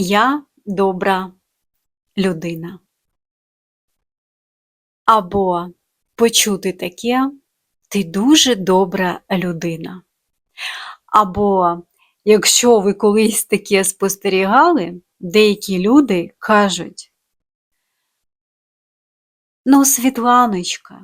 Я добра людина. Або почути таке ти дуже добра людина. Або якщо ви колись таке спостерігали, деякі люди кажуть, ну, Світланочка,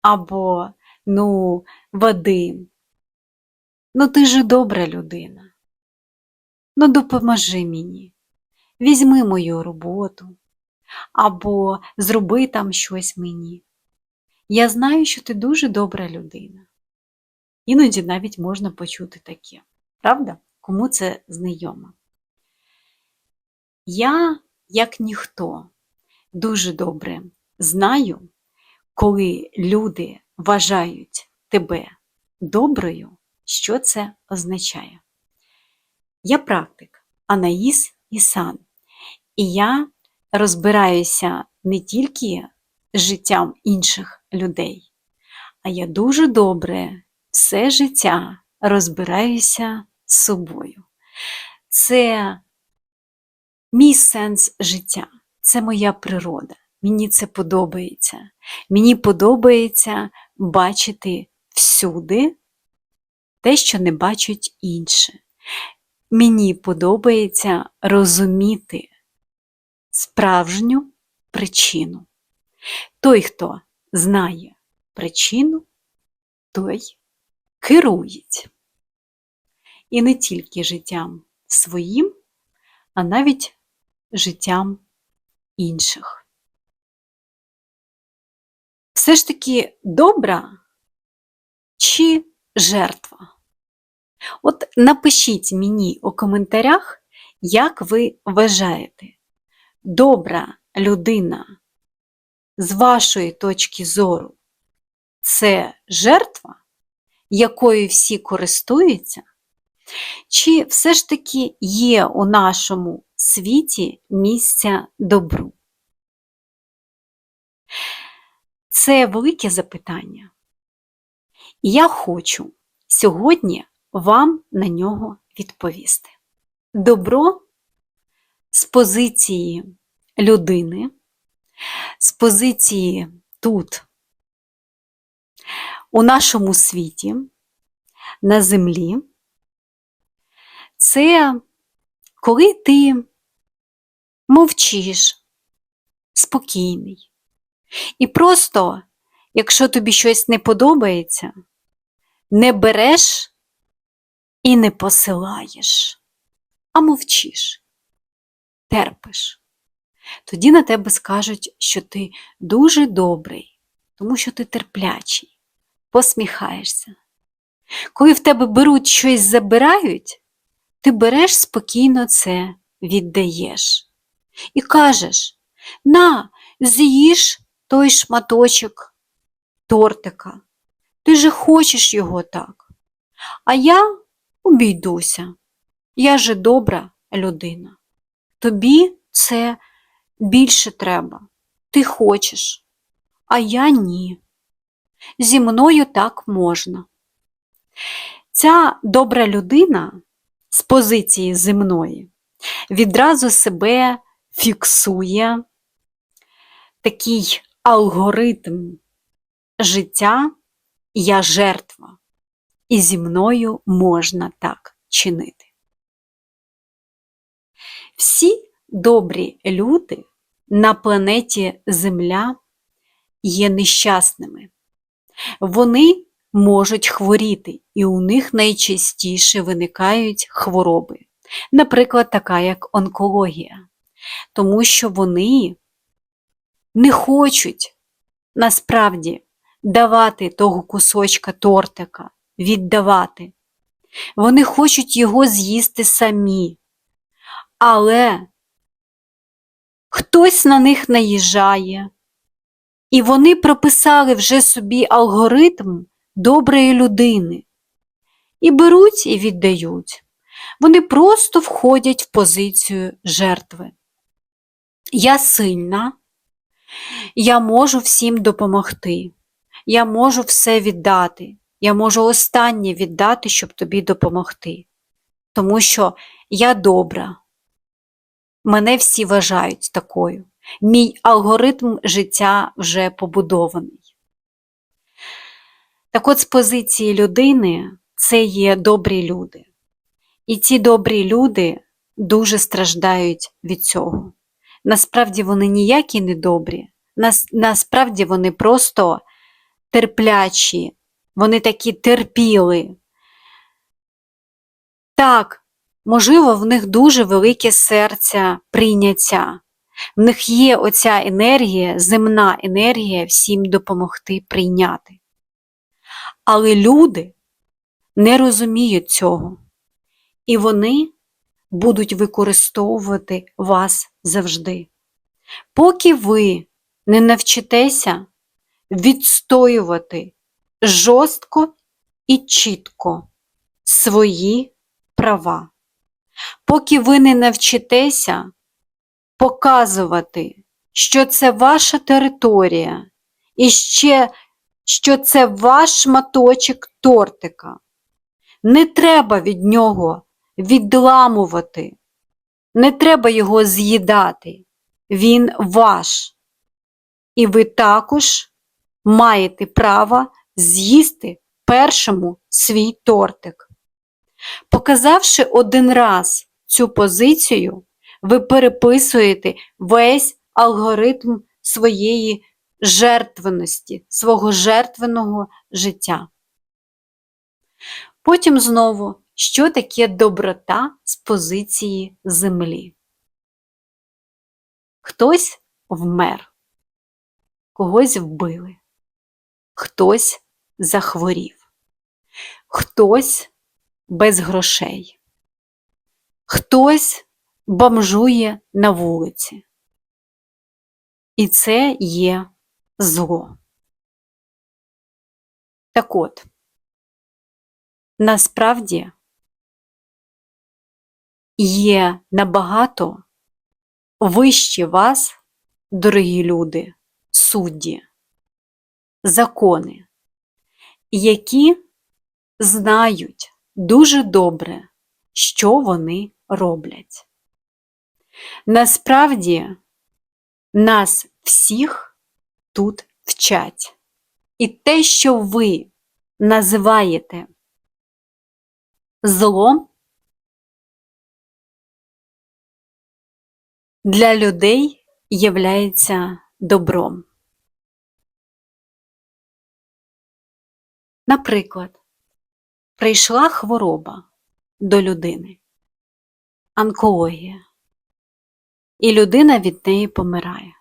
або ну, Вадим, ну ти же добра людина. Ну, допоможи мені, візьми мою роботу, або зроби там щось мені. Я знаю, що ти дуже добра людина. Іноді навіть можна почути таке. Правда? Кому це знайомо? Я, як ніхто, дуже добре знаю, коли люди вважають тебе доброю, що це означає. Я практик Анаїс Ісан, і я розбираюся не тільки з життям інших людей, а я дуже добре все життя розбираюся з собою. Це мій сенс життя, це моя природа. Мені це подобається. Мені подобається бачити всюди те, що не бачать інші. Мені подобається розуміти справжню причину. Той, хто знає причину, той керується. І не тільки життям своїм, а навіть життям інших. Все ж таки добра чи жертва? От напишіть мені у коментарях, як ви вважаєте, добра людина з вашої точки зору це жертва, якою всі користуються, чи все ж таки є у нашому світі місця добру? Це велике запитання. І я хочу сьогодні вам на нього відповісти. Добро з позиції людини, з позиції тут, у нашому світі, на землі, це коли ти мовчиш, спокійний. І просто, якщо тобі щось не подобається, не береш і не посилаєш, а мовчиш, терпиш. Тоді на тебе скажуть, що ти дуже добрий, тому що ти терплячий, посміхаєшся. Коли в тебе беруть щось забирають, ти береш спокійно це віддаєш. І кажеш: на, з'їж той шматочок тортика, ти же хочеш його так. А я обійдуся. Я же добра людина. Тобі це більше треба. Ти хочеш, а я ні. Зі мною так можна. Ця добра людина з позиції земної відразу себе фіксує такий алгоритм життя я жертва, і зі мною можна так чинити. Всі добрі люди на планеті Земля є нещасними. Вони можуть хворіти, і у них найчастіше виникають хвороби, наприклад, така як онкологія, тому що вони не хочуть насправді давати того кусочка тортика, віддавати. Вони хочуть його з'їсти самі. Але хтось на них наїжджає, і вони прописали вже собі алгоритм доброї людини. І беруть і віддають. Вони просто входять в позицію жертви. Я сильна, я можу всім допомогти. Я можу все віддати. Я можу останнє віддати, щоб тобі допомогти. Тому що я добра, Мене всі вважають такою. Мій алгоритм життя вже побудований. Так от з позиції людини це є добрі люди. І ці добрі люди дуже страждають від цього. Насправді вони ніякі не добрі, Нас, насправді вони просто терплячі, вони такі терпіли. Так, можливо, в них дуже велике серце прийняття. В них є оця енергія, земна енергія всім допомогти прийняти. Але люди не розуміють цього, і вони будуть використовувати вас завжди. Поки ви не навчитеся відстоювати жорстко і чітко свої права, поки ви не навчитеся показувати, що це ваша територія, і ще, що це ваш шматочок тортика. Не треба від нього відламувати, не треба його з'їдати. Він ваш. І ви також маєте право з'їсти першому свій тортик. Показавши один раз цю позицію, ви переписуєте весь алгоритм своєї жертвеності, свого жертвеного життя. Потім знову, що таке доброта з позиції землі? Хтось вмер, когось вбили, хтось захворів, хтось без грошей, хтось бомжує на вулиці. І це є зло. Так от, насправді є набагато вищі вас, дорогі люди, судді, закони, які знають дуже добре, що вони роблять. Насправді нас всіх тут вчать. І те, що ви називаєте злом, для людей являється добром. Наприклад, прийшла хвороба до людини, онкологія, і людина від неї помирає.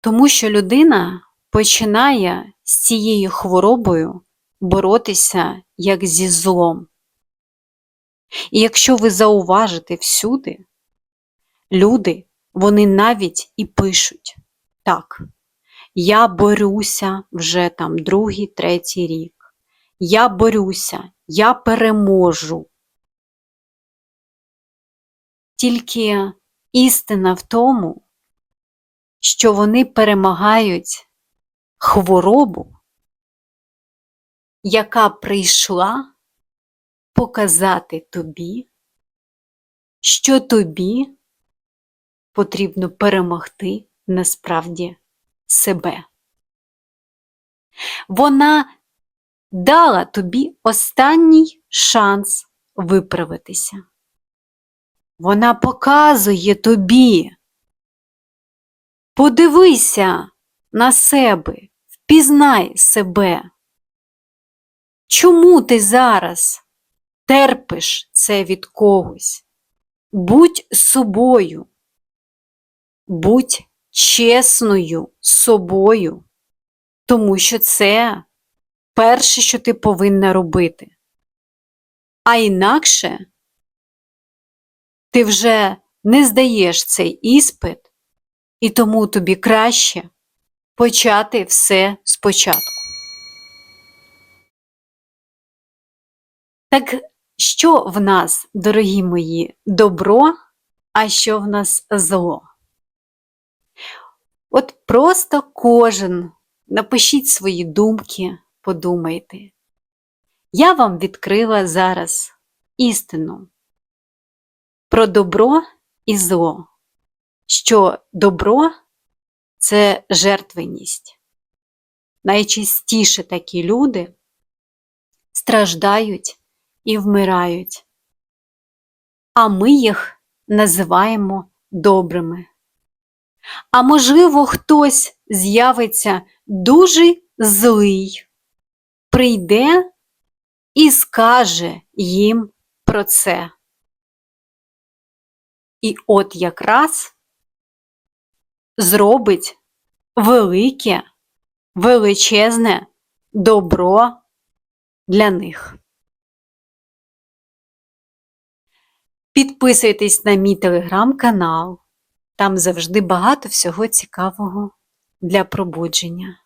Тому що людина починає з цією хворобою боротися як зі злом. І якщо ви зауважите всюди, люди, вони навіть і пишуть так, я борюся вже там другий, третій рік. Я борюся, я переможу. Тільки істина в тому, що вони перемагають хворобу, яка прийшла показати тобі, що тобі потрібно перемогти насправді себе. Вона дала тобі останній шанс виправитися. Вона показує тобі. Подивися на себе, впізнай себе. Чому ти зараз терпиш це від когось? Будь собою, будь чесною з собою, тому що це перше, що ти повинна робити. А інакше ти вже не здаєш цей іспит, і тому тобі краще почати все спочатку. Так що в нас, дорогі мої, добро, а що в нас зло? От просто кожен напишіть свої думки, подумайте. Я вам відкрила зараз істину. про добро і зло, що добро це жертвеність. Найчастіше такі люди страждають і вмирають, а ми їх називаємо добрими. А можливо, хтось з'явиться дуже злий, прийде і скаже їм про це. І от якраз зробить велике, величезне добро для них. Підписуйтесь на мій телеграм-канал. Там завжди багато всього цікавого для пробудження.